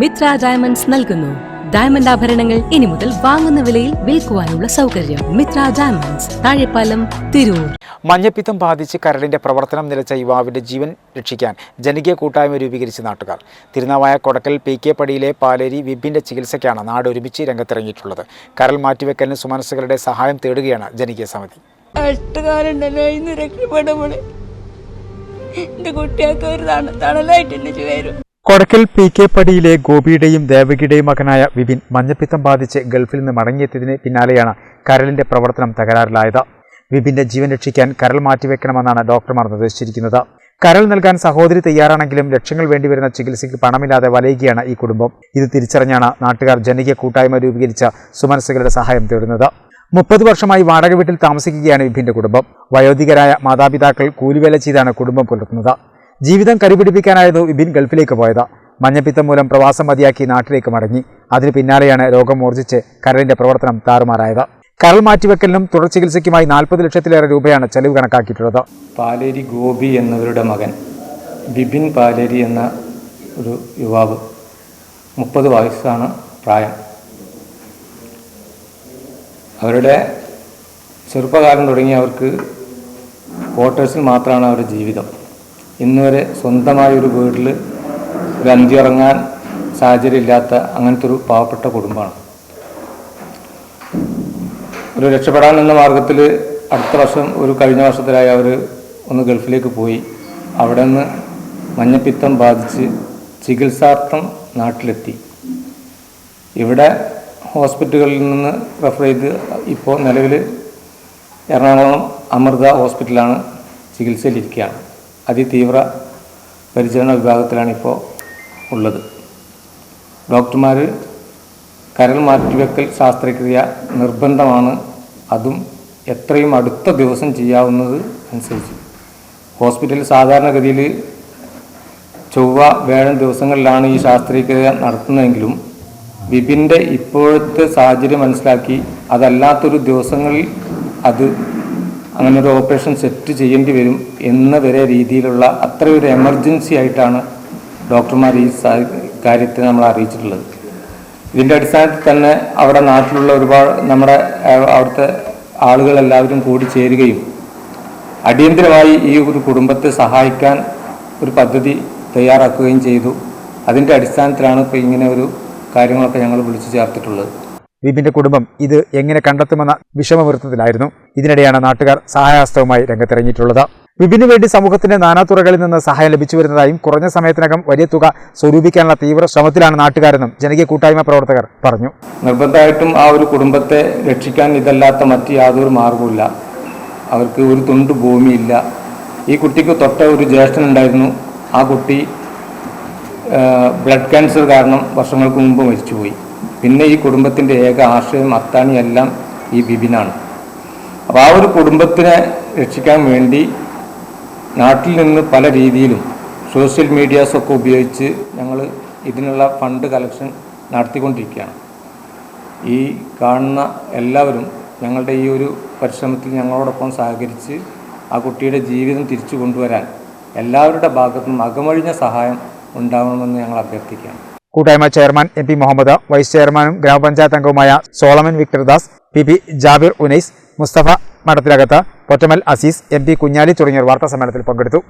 Mitra diamonds നൽകുന്നു. Diamond ആഭരണങ്ങൾ ഇനി മുതൽ വാങ്ങുന്ന വിലയിൽ വിൽക്കുവാനുള്ള സൗകര്യം മിത്ര ഡയമണ്ട്സ് താഴെപ്പാലം തിരൂർ. മഞ്ഞപ്പിത്തം ബാധിച്ച് കരളിന്റെ പ്രവർത്തനം നിലച്ച യുവാവിന്റെ ജീവൻ രക്ഷിക്കാൻ ജനകീയ കൂട്ടായ്മ രൂപീകരിച്ച നാട്ടുകാർ. തിരുനാവായ കൊടക്കൽ പി കെ പടിയിലെ പാലേരി വിബിന്റെ ചികിത്സയ്ക്കാണ് നാട് ഒരുമിച്ച് രംഗത്തിറങ്ങിയിട്ടുള്ളത്. കരൾ മാറ്റിവെക്കലിന് സുമനസ്സുകളുടെ സഹായം തേടുകയാണ് ജനകീയ സമിതി. കുട്ടികൾക്ക് ഒരു തണലായിട്ട് വരും കൊടക്കൽ പി കെ പടിയിലെ ഗോപിയുടെയും ദേവകിയുടെയും മകനായ വിപിൻ മഞ്ഞപ്പിത്തം ബാധിച്ച് ഗൾഫിൽ നിന്ന് മടങ്ങിയെത്തിയതിന് പിന്നാലെയാണ് കരളിന്റെ പ്രവർത്തനം തകരാറിലായത്. വിപിന്റെ ജീവൻ രക്ഷിക്കാൻ കരൾ മാറ്റിവെക്കണമെന്നാണ് ഡോക്ടർമാർ നിർദ്ദേശിച്ചിരിക്കുന്നത്. കരൾ നൽകാൻ സഹോദരി തയ്യാറാണെങ്കിലും ലക്ഷങ്ങൾ വേണ്ടിവരുന്ന ചികിത്സയ്ക്ക് പണമില്ലാതെ വലയുകയാണ് ഈ കുടുംബം. ഇത് തിരിച്ചറിഞ്ഞാണ് നാട്ടുകാർ ജനകീയ കൂട്ടായ്മ രൂപീകരിച്ച സുമനസ്സുകളുടെ സഹായം തേടുന്നത്. മുപ്പത് വർഷമായി വാടക വീട്ടിൽ താമസിക്കുകയാണ് വിപിന്റെ കുടുംബം. വയോധികരായ മാതാപിതാക്കൾ കൂലിവേല ചെയ്താണ് കുടുംബം പുലർത്തുന്നത്. ജീവിതം കരിപിടിപ്പിക്കാനായിരുന്നു വിപിൻ ഗൾഫിലേക്ക് പോയത്. മഞ്ഞപ്പിത്തം മൂലം പ്രവാസം മതിയാക്കി നാട്ടിലേക്ക് മടങ്ങി. അതിന് പിന്നാലെയാണ് രോഗം മൂർജിച്ച് കരളിന്റെ പ്രവർത്തനം താറുമാറായത്. കരൾ മാറ്റിവെക്കലിനും തുടർ ചികിത്സയ്ക്കുമായി നാൽപ്പത് ലക്ഷത്തിലേറെ രൂപയാണ് ചെലവ് കണക്കാക്കിയിട്ടുള്ളത്. പാലേരി ഗോപി എന്നവരുടെ മകൻ ബിപിൻ പാലേരി എന്ന ഒരു യുവാവ് മുപ്പത് വയസ്സാണ് പ്രായം. അവരുടെ ചെറുപ്പകാലം തുടങ്ങി അവർക്ക് ക്വാർട്ടേഴ്സിൽ മാത്രമാണ് അവരുടെ ജീവിതം. ഇന്ന് വരെ സ്വന്തമായ ഒരു വീട്ടിൽ ഒരു അന്തി ഇറങ്ങാൻ സാഹചര്യം ഇല്ലാത്ത അങ്ങനത്തെ ഒരു പാവപ്പെട്ട കുടുംബമാണ്. ഒരു രക്ഷപ്പെടാൻ എന്ന മാർഗത്തിൽ അടുത്ത വർഷം ഒരു കഴിഞ്ഞ വർഷത്തിലായി അവർ ഒന്ന് ഗൾഫിലേക്ക് പോയി. അവിടെ നിന്ന് മഞ്ഞപ്പിത്തം ബാധിച്ച് ചികിത്സാർത്ഥം നാട്ടിലെത്തി. ഇവിടെ ഹോസ്പിറ്റലുകളിൽ നിന്ന് റെഫർ ചെയ്ത് ഇപ്പോൾ നിലവിൽ എറണാകുളം അമൃത ഹോസ്പിറ്റലാണ് ചികിത്സയിലിരിക്കുകയാണ് അതിതീവ്ര പരിചരണ വിഭാഗത്തിലാണ് ഇപ്പോൾ ഉള്ളത്. ഡോക്ടർമാർ കരൾ മാറ്റിവെക്കൽ ശാസ്ത്രക്രിയ നിർബന്ധമാണ്. അതും എത്രയും അടുത്ത ദിവസം ചെയ്യാവുന്നത് അനുസരിച്ച്. ഹോസ്പിറ്റൽ സാധാരണഗതിയിൽ ചൊവ്വ വേഴം ദിവസങ്ങളിലാണ് ഈ ശാസ്ത്രീയക്രിയ നടത്തുന്നതെങ്കിലും വിപിന്റെ ഇപ്പോഴത്തെ സാഹചര്യം മനസ്സിലാക്കി അതല്ലാത്തൊരു ദിവസങ്ങളിൽ അത് അങ്ങനെ ഒരു ഓപ്പറേഷൻ സെറ്റ് ചെയ്യേണ്ടി വരും എന്ന വരെ രീതിയിലുള്ള അത്രയൊരു എമർജൻസി ആയിട്ടാണ് ഡോക്ടർമാർ ഈ കാര്യത്തെ നമ്മൾ അറിയിച്ചിട്ടുള്ളത്. ഇതിന്റെ അടിസ്ഥാനത്തിൽ തന്നെ അവിടെ നാട്ടിലുള്ള ഒരുപാട് നമ്മുടെ അവിടുത്തെ ആളുകളെല്ലാവരും കൂടി ചേരുകയും അടിയന്തരമായി ഈ ഒരു കുടുംബത്തെ സഹായിക്കാൻ ഒരു പദ്ധതി തയ്യാറാക്കുകയും ചെയ്തു. അതിന്റെ അടിസ്ഥാനത്തിലാണ് ഇപ്പോൾ ഇങ്ങനെ ഒരു കാര്യങ്ങളൊക്കെ ഞങ്ങൾ വിളിച്ചു ചേർത്തിട്ടുള്ളത്. ദീപിന്റെ കുടുംബം ഇത് എങ്ങനെ കണ്ടെത്തുമെന്ന വിഷമവൃത്തത്തിലായിരുന്നു ഇതിനിടെയാണ് നാട്ടുകാർ സഹായഹസ്തവുമായി രംഗത്തിറങ്ങിയിട്ടുള്ളത്. വിപിന് വേണ്ടി സമൂഹത്തിന്റെ നാനാതുറകളിൽ നിന്ന് സഹായം ലഭിച്ചു വരുന്നതായും കുറഞ്ഞ സമയത്തിനകം വലിയ തുക സ്വരൂപിക്കാനുള്ള തീവ്ര ശ്രമത്തിലാണ് നാട്ടുകാരെന്നും ജനകീയ കൂട്ടായ്മ പ്രവർത്തകർ പറഞ്ഞു. നിർബന്ധമായിട്ടും ആ ഒരു കുടുംബത്തെ രക്ഷിക്കാൻ ഇതല്ലാത്ത മറ്റ് യാതൊരു മാർഗവുമില്ല. അവർക്ക് ഒരു തുണ്ട് ഭൂമിയില്ല. ഈ കുട്ടിക്ക് തൊട്ട ഒരു ജ്യേഷ്ഠനുണ്ടായിരുന്നു ആ കുട്ടി ബ്ലഡ് ക്യാൻസർ കാരണം വർഷങ്ങൾക്ക് മുമ്പ് മരിച്ചുപോയി. പിന്നെ ഈ കുടുംബത്തിന്റെ ഏക ആശ്രയം അത്താണി എല്ലാം ഈ ബിബിനാണ് അപ്പോൾ ആ ഒരു കുടുംബത്തിനെ രക്ഷിക്കാൻ വേണ്ടി നാട്ടിൽ നിന്ന് പല രീതിയിലും സോഷ്യൽ മീഡിയാസൊക്കെ ഉപയോഗിച്ച് ഞങ്ങൾ ഇതിനുള്ള ഫണ്ട് കളക്ഷൻ നടത്തിക്കൊണ്ടിരിക്കുകയാണ്. ഈ കാണുന്ന എല്ലാവരും ഞങ്ങളുടെ ഈ ഒരു പരിശ്രമത്തിൽ ഞങ്ങളോടൊപ്പം സഹകരിച്ച് ആ കുട്ടിയുടെ ജീവിതം തിരിച്ചു കൊണ്ടുവരാൻ എല്ലാവരുടെ ഭാഗത്തുനിന്നും അകമഴിഞ്ഞ സഹായം ഉണ്ടാവണമെന്ന് ഞങ്ങൾ അഭ്യർത്ഥിക്കുകയാണ്. കൂട്ടായ്മ chairman M P Muhammad vice ചെയർമാനും ഗ്രാമപഞ്ചായത്ത് അംഗവുമായ Solomon Victordas P P Jabir Unais Mustafa മഠത്തിനകത്ത് Pottamal Azeez M P Kunhali തുടങ്ങിയവർ വാർത്താ സമ്മേളനത്തിൽ പങ്കെടുത്തു.